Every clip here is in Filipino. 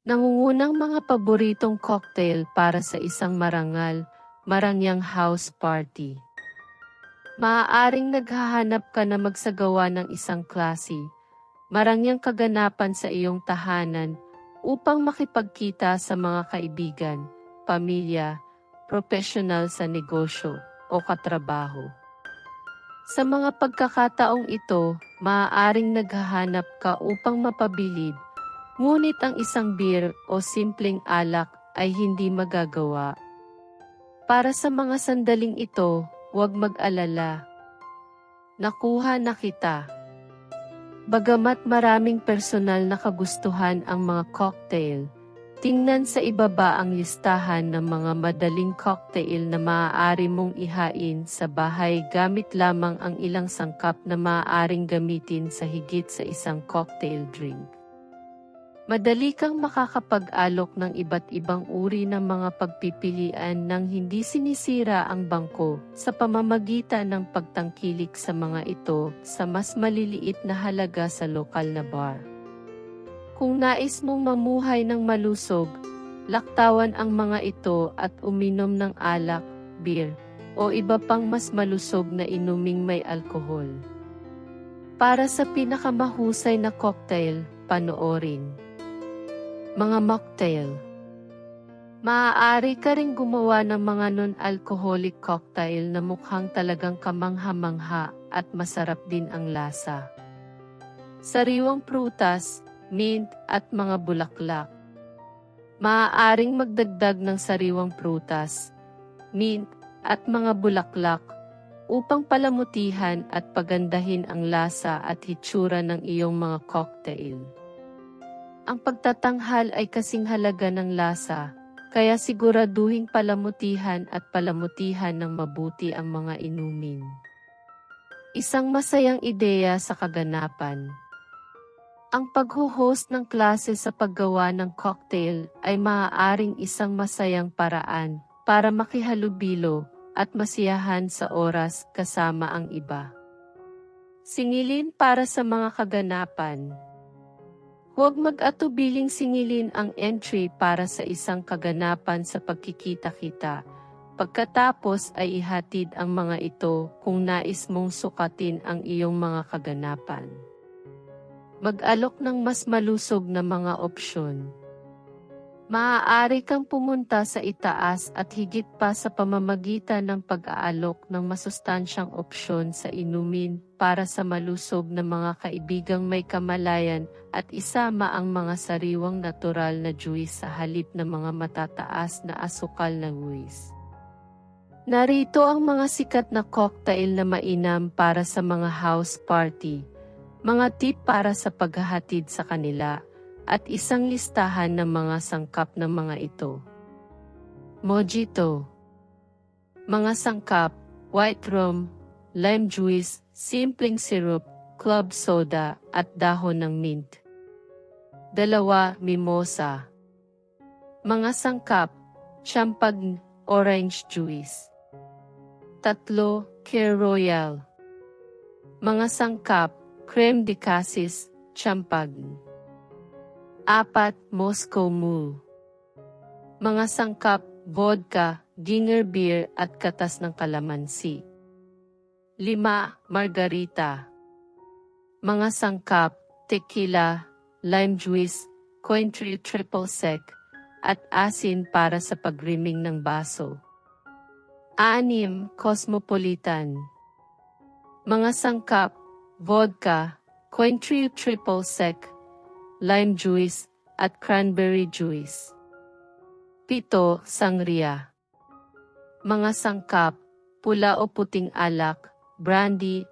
Nangungunang mga paboritong cocktail para sa isang marangal, marangyang house party. Maaaring naghahanap ka na magsagawa ng isang klase, marangyang kaganapan sa iyong tahanan upang makipagkita sa mga kaibigan, pamilya, profesional sa negosyo o katrabaho. Sa mga pagkakataong ito, maaaring naghahanap ka upang mapabilib Ngunit ang isang beer o simpleng alak ay hindi magagawa. Para sa mga sandaling ito, huwag mag-alala. Nakuha na kita. Bagamat maraming personal na kagustuhan ang mga cocktail, tingnan sa ibaba ang listahan ng mga madaling cocktail na maaari mong ihain sa bahay gamit lamang ang ilang sangkap na maaaring gamitin sa higit sa isang cocktail drink. Madali kang makakapag-alok ng iba't ibang uri ng mga pagpipilian nang hindi sinisira ang bangko sa pamamagitan ng pagtangkilik sa mga ito sa mas maliliit na halaga sa lokal na bar. Kung nais mong mamuhay ng malusog, laktawan ang mga ito at uminom ng alak, beer, o iba pang mas malusog na inuming may alkohol. Para sa pinakamahusay na cocktail, panoorin. Mga mocktail Maaari ka ring gumawa ng mga non-alcoholic cocktail na mukhang talagang kamangha-mangha at masarap din ang lasa. Sariwang prutas, mint at mga bulaklak. Maaaring magdagdag ng sariwang prutas, mint at mga bulaklak upang palamutihan at pagandahin ang lasa at hitsura ng iyong mga cocktail. Ang pagtatanghal ay kasing halaga ng lasa, kaya siguraduhing palamutihan at palamutihan ng mabuti ang mga inumin. Isang masayang ideya sa kaganapan. Ang pagho-host ng klase sa paggawa ng cocktail ay maaaring isang masayang paraan para makihalubilo at masiyahan sa oras kasama ang iba. Singilin para sa mga kaganapan. Huwag mag-atubiling singilin ang entry para sa isang kaganapan sa pagkikita-kita. Pagkatapos ay ihatid ang mga ito kung nais mong sukatin ang iyong mga kaganapan. Mag-alok ng mas malusog na mga opsyon. Maaari kang pumunta sa itaas at higit pa sa pamamagitan ng pag-aalok ng masustansyang opsyon sa inumin para sa malusog na mga kaibigang may kamalayan at isama ang mga sariwang natural na juice sa halip ng mga matataas na asukal na juice. Narito ang mga sikat na cocktail na mainam para sa mga house party, mga tip para sa paghahatid sa kanila, at isang listahan ng mga sangkap ng mga ito. Mojito Mga sangkap, white rum, lime juice, simpleng syrup, club soda, at dahon ng mint. Dalawa, mimosa. Mga sangkap, champagne, orange juice. Tatlo, Care Royal. Mga sangkap, creme de cassis, champagne. Apat, Moscow Mule. Mga sangkap, vodka, ginger beer at katas ng kalamansi. Lima, Margarita. Mga sangkap, tequila, lime juice, Cointreau triple sec, at asin para sa pagriming ng baso. Anim, Cosmopolitan. Mga sangkap, vodka, Cointreau triple sec, lime juice, at cranberry juice. Pito, sangria. Mga sangkap, pula o puting alak, brandy,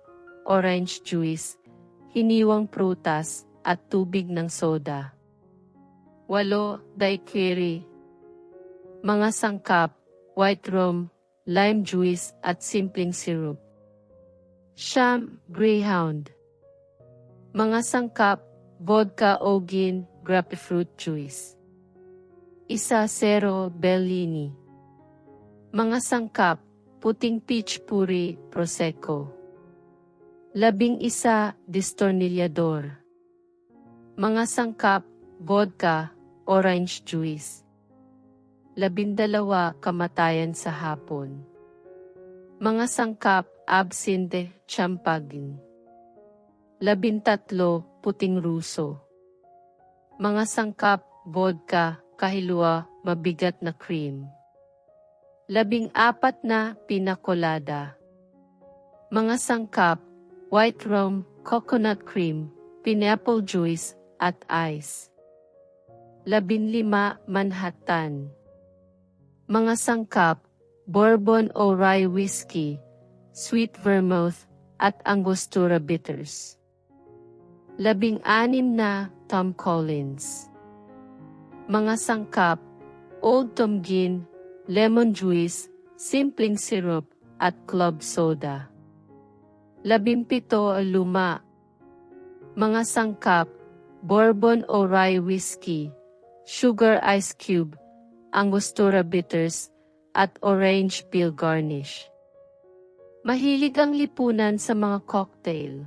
orange juice, hiniwang prutas, at tubig ng soda. Walo, daiquiri. Mga sangkap, white rum, lime juice, at simpleng syrup. Siyam, greyhound. Mga sangkap, vodka o gin, grapefruit juice. Isa zero Bellini. Mga sangkap, puting peach puri, prosecco. Labing isa, distornilyador. Mga sangkap, vodka, orange juice. Labindalawa, kamatayan sa hapon. Mga sangkap, absinthe, champagne. Labintatlo, puting ruso. Mga sangkap, vodka, kahilwa, mabigat na cream. Labing apat na pinakolada. Mga sangkap, white rum, coconut cream, pineapple juice, at ice. Labinlima, Manhattan. Mga sangkap, bourbon o rye whiskey, sweet vermouth, at angostura bitters. Labing-anim na Tom Collins. Mga sangkap, Old Tom Gin, lemon juice, simpleng syrup, at club soda. Labimpito luma. Mga sangkap, bourbon o rye whiskey, sugar ice cube, angostura bitters, at orange peel garnish. Mahilig ang lipunan sa mga cocktail.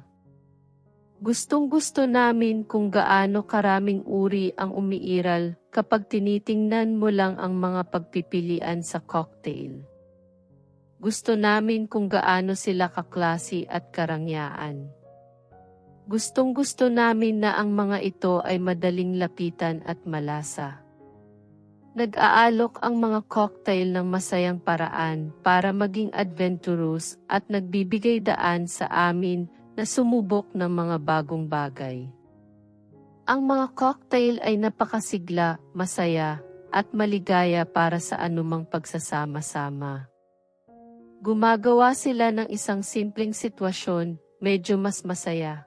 Gustong gusto namin kung gaano karaming uri ang umiiral kapag tinitingnan mo lang ang mga pagpipilian sa cocktail. Gusto namin kung gaano sila kaklase at karangyaan. Gustong gusto namin na ang mga ito ay madaling lapitan at malasa. Nag-aalok ang mga cocktail ng masayang paraan para maging adventurous at nagbibigay daan sa amin na sumubok ng mga bagong bagay. Ang mga cocktail ay napakasigla, masaya, at maligaya para sa anumang pagsasama-sama. Gumagawa sila ng isang simpleng sitwasyon, medyo mas masaya.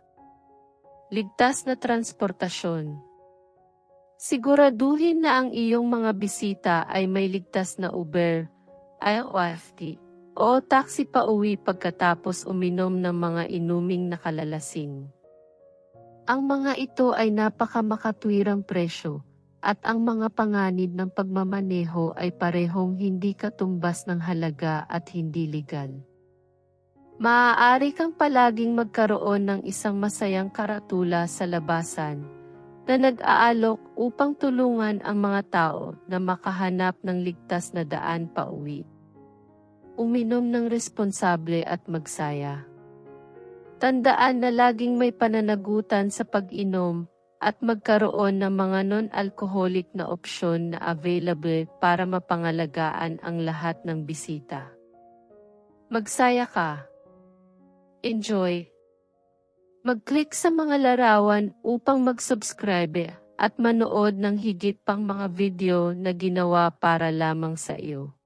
Ligtas na transportasyon. Siguraduhin na ang iyong mga bisita ay may ligtas na Uber, IOFT, o taxi pa uwi pagkatapos uminom ng mga inuming nakalalasing. Ang mga ito ay napakamakatwirang presyo, at ang mga panganib ng pagmamaneho ay parehong hindi katumbas ng halaga at hindi legal. Maaari kang palaging magkaroon ng isang masayang karatula sa labasan na nag-aalok upang tulungan ang mga tao na makahanap ng ligtas na daan pa uwi. Uminom ng responsable at magsaya. Tandaan na laging may pananagutan sa pag-inom at magkaroon ng mga non-alcoholic na opsyon na available para mapangalagaan ang lahat ng bisita. Magsaya ka. Enjoy. Mag-click sa mga larawan upang mag-subscribe at manood ng higit pang mga video na ginawa para lamang sa iyo.